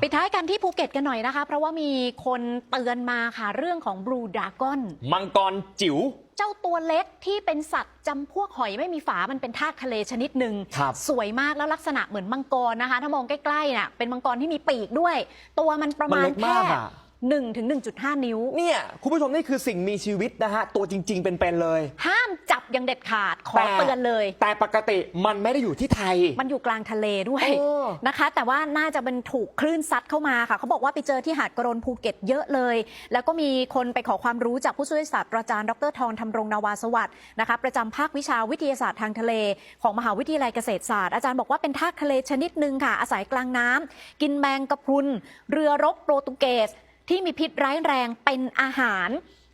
ปิดท้ายกันที่ภูเก็ตกันหน่อยนะคะ เพราะว่ามีคนเตือนมาค่ะเรื่องของบลูด r ากอนมังกรจิ๋วเจ้าตัวเล็กที่เป็นสัตว์จำพวกหอยไม่มีฝามันเป็นทากทะเลชนิดหนึ่งครับสวยมากแล้วลักษณะเหมือนมังกรนะคะ ถ้ามองใกล้ๆน่ะเป็นมังกรที่มีปีกด้วย ตัวมันประมันมาณเล็กแค่มากอะ 1ถึง1.5 นิ้ว เนี่ยคุณผู้ชมนี่คือสิ่งมีชีวิตนะฮะ ตัวจริง ๆ เป็นๆเลย ห้ามจับอยังเด็ดขาดขอแต่ เตือนเลย แต่ปกติมันไม่ได้อยู่ที่ไทย มันอยู่กลางทะเลด้วยโอ้นะคะ แต่ว่าน่าจะเป็นถูกคลื่นซัดเข้ามาค่ะ เขาบอกว่าไปเจอที่หาดกระโรนภูเก็ตเยอะเลย แล้วก็มีคนไปขอความรู้จากผู้ช่วยศาสตราจารย์ดรทรธรรมรงนาวาสวัสดิ์นะคะประจำภาควิชาวิทยาศาสตร์ทางทะเล ของมหาวิทยาลัยเกษตรศาสตร์ อาจารย์บอกว่าเป็นทากทะเลชนิดหนึ่งค่ะอาศัยกลางน้ำกินแมงกะพรุน เรือรบโปรตุเกส ที่มีพิษร้ายแรงเป็นอาหาร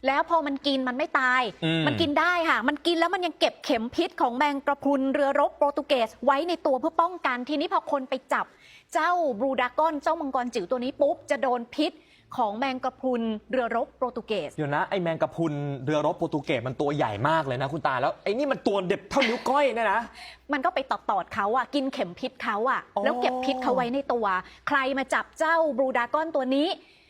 แล้วพอมันกินมันไม่ตาย อืม มันกินได้ค่ะ มันกินแล้วมันยังเก็บเข็มพิษของแมงกระพรุนเรือรบโปรตุเกสไว้ในตัวเพื่อป้องกัน ทีนี้พอคนไปจับเจ้าบรูดากอนเจ้ามังกรจิ๋วตัวนี้ปุ๊บจะโดนพิษของแมงกระพรุนเรือรบโปรตุเกส เดี๋ยวนะไอแมงกะพรุนเรือรบโปรตุเกสมันตัวใหญ่มากเลยนะคุณตาแล้วไอ้นี่มันตัวเด็บเท่านิ้วก้อยเนี่ยนะ มันก็ไปตอดตอดๆเขาอะกินเข็มพิษเขาอะอ๋อ แล้วเก็บพิษเขาไว้ในตัว ใครมาจับเจ้าบรูดากอนตัวนี้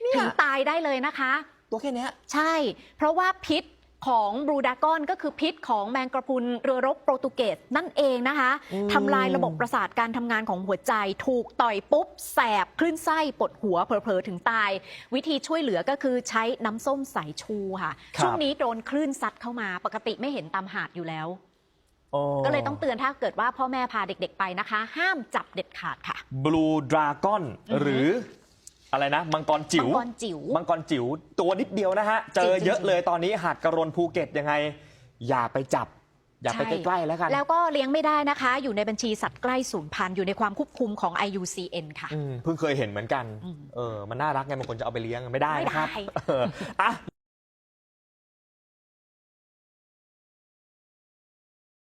เนี่ยถึงตายได้เลยนะคะ ตัวแค่เนี้ยใช่ เพราะว่าพิษของบรูดากอนก็คือพิษของแมงกระพรุนเรือรบโปรตุเกสนั่นเองนะคะอืมทำลายระบบประสาทการทำงานของหัวใจ ถูกต่อยปุ๊บ แสบ คลื่นไส้ปวดหัวเผลอๆ ถึงตาย วิธีช่วยเหลือก็คือใช้น้ำส้มสายชูค่ะครับช่วงนี้โดนคลื่นซัดเข้ามาปกติไม่เห็นตามหาดอยู่แล้วโอ้ก็เลยต้องเตือนถ้าเกิดว่าพ่อแม่พาเด็กๆไปนะคะ ห้ามจับเด็ดขาดค่ะบลูดราก้อนอือฮึหรือ อะไรนะมังกรจิ๋วมังกรจิ๋วมังกรจิ๋วตัวนิดเดียวนะฮะ เจอเยอะเลยตอนนี้หาดกระรนภูเก็ตยังไง อย่าไปจับ อย่าไปใช่ใกล้ๆแล้วกัน แล้วก็เลี้ยงไม่ได้นะคะ อยู่ในบัญชีสัตว์ใกล้สูญพันธุ์อยู่ในความควบคุมของ IUCN ค่ะอืมเพิ่งเคยเห็นเหมือนกันอืมเออมันน่ารักไงบางคนจะเอาไปเลี้ยงไม่ได้นะครับไม่ได้เอออะ